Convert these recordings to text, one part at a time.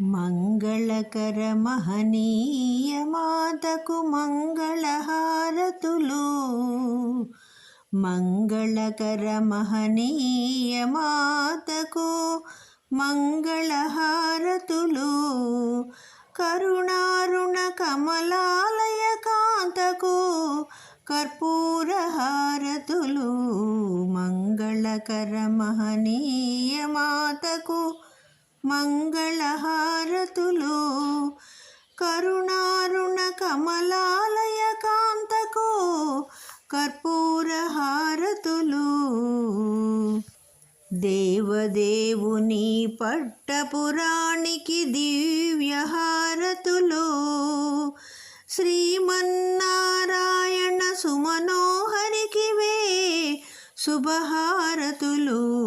మంగళకర మహనీయ మాతకు మంగళహారతులు. మంగళకర మహనీయ మాతకు మంగళహారతులు. కరుణారుణ కమలాలయ కాంతకు కర్పూరహారతులు మంగళకర మహనీయ మాతకు మంగళహారతులు. కరుణారుణ కమలాలయ కాంతకో కర్పూరహారతులు దేవదేవుని పట్టపురాణికి దివ్య శ్రీమన్నా శుభహారతులు.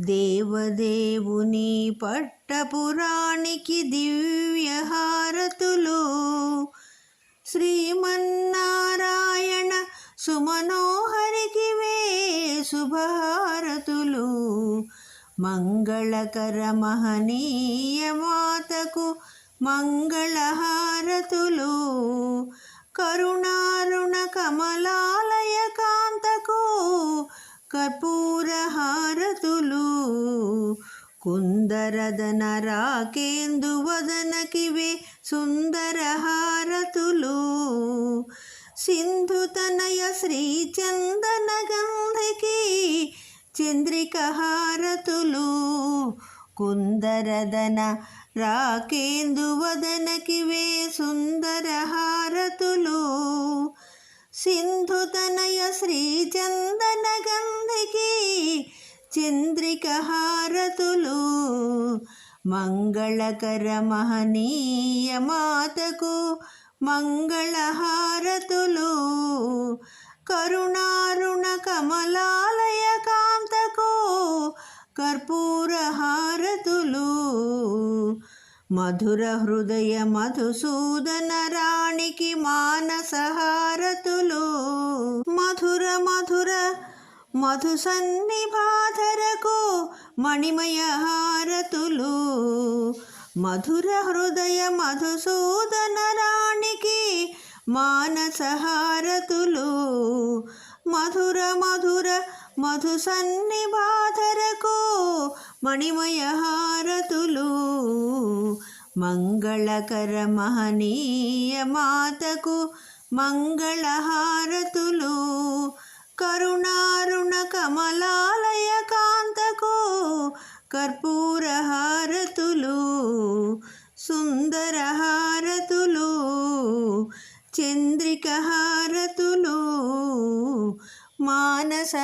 దేవదేవుని పట్టపురానికి దివ్యహారతులు. శ్రీమన్నారాయణ సుమనోహరికి వే శుభహారతులు. మంగళకర మహనీయ మాతకు మంగళహారతులు. కరు కర్పూరహారతులు. కుందరదన రాకేందు వదనకివే సుందర సింధుతనయ శ్రీచందన గంధకి చంద్రికహారతులు. కుందరదన రాకేందు వదనకివే సుందర సింధుతనయ శ్రీచందన చంద్రికహారతులు మంగళకర మహనీయ మాతకు మంగళహారతులు కరుణారుణ కమలాలయ కాంతకు కర్పూరహారతులు మధుర హృదయ మధుసూదన రాణికి మానసహారతులు మధుర మధుర మధు సన్నిబాధరకు మణిమయ హారతులు మధుర హృదయ మధుసూదన రాణికి మానసహారతులు. మధుర మధుర మధు సన్నిబాధరకు మణిమయ హారతులు మంగళకర మహనీయ మాతకు మంగళహారతులు. కరుణారు కమలాలయ కాంతకు కర్పూర హారతులు సుందర హారతులు చంద్రిక హారతులు మానస